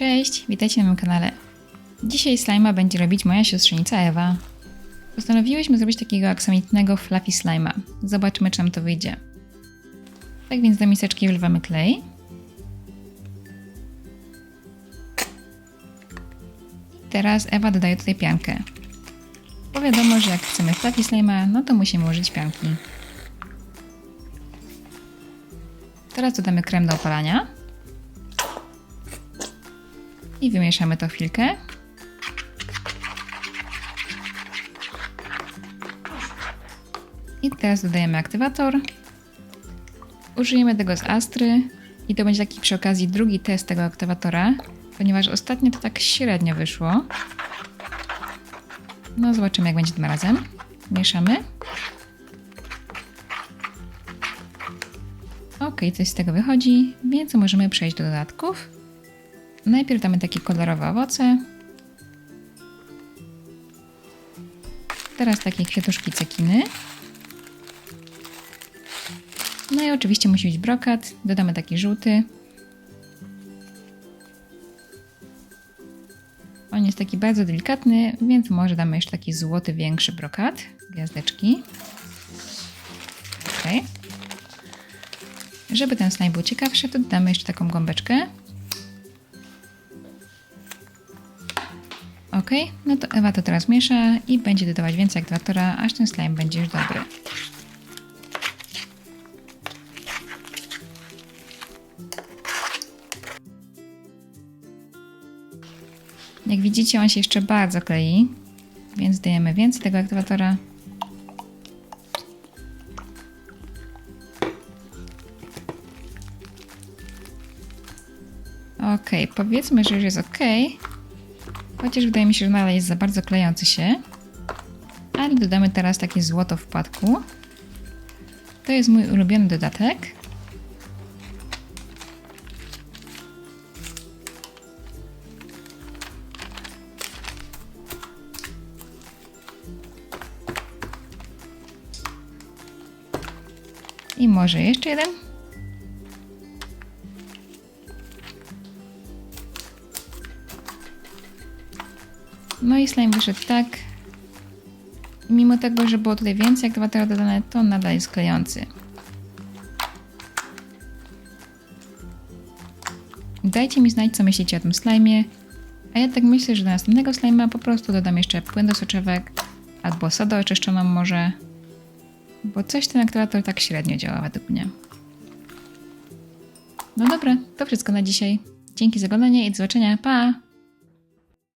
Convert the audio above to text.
Cześć, witajcie na moim kanale. Dzisiaj slima będzie robić moja siostrzenica Ewa. Postanowiłyśmy zrobić takiego aksamitnego fluffy slima. Zobaczmy, czy nam to wyjdzie. Tak więc do miseczki wlewamy klej. Teraz Ewa dodaje tutaj piankę. Bo wiadomo, że jak chcemy fluffy slima, no to musimy użyć pianki. Teraz dodamy krem do opalania. I wymieszamy to chwilkę. I teraz dodajemy aktywator. Użyjemy tego z Astry i to będzie taki przy okazji drugi test tego aktywatora, ponieważ ostatnio to tak średnio wyszło. No zobaczymy jak będzie tym razem. Mieszamy. Ok, coś z tego wychodzi, więc możemy przejść do dodatków. Najpierw damy takie kolorowe owoce. Teraz takie kwiatuszki cekiny. No i oczywiście musi być brokat. Dodamy taki żółty. On jest taki bardzo delikatny, więc może damy jeszcze taki złoty, większy brokat. Gwiazdeczki. Ok. Żeby ten slime był ciekawszy, to dodamy jeszcze taką gąbeczkę. Ok, no to Ewa to teraz miesza i będzie dodawać więcej aktywatora, aż ten slime będzie już dobry. Jak widzicie, on się jeszcze bardzo klei, więc dajemy więcej tego aktywatora. Ok, powiedzmy, że już jest ok. Chociaż wydaje mi się, że nadal jest za bardzo klejący się. Ale dodamy teraz takie złoto w płatku. To jest mój ulubiony dodatek. I może jeszcze jeden. No i slime wyszedł tak. Mimo tego, że było tutaj więcej aktywatora dodane, to nadal jest klejący. Dajcie mi znać, co myślicie o tym slajmie. A ja tak myślę, że do następnego slajma po prostu dodam jeszcze płyn do soczewek albo sodę oczyszczoną może. Bo coś ten aktywator tak średnio działa według mnie. No dobra, to wszystko na dzisiaj. Dzięki za oglądanie i do zobaczenia. Pa!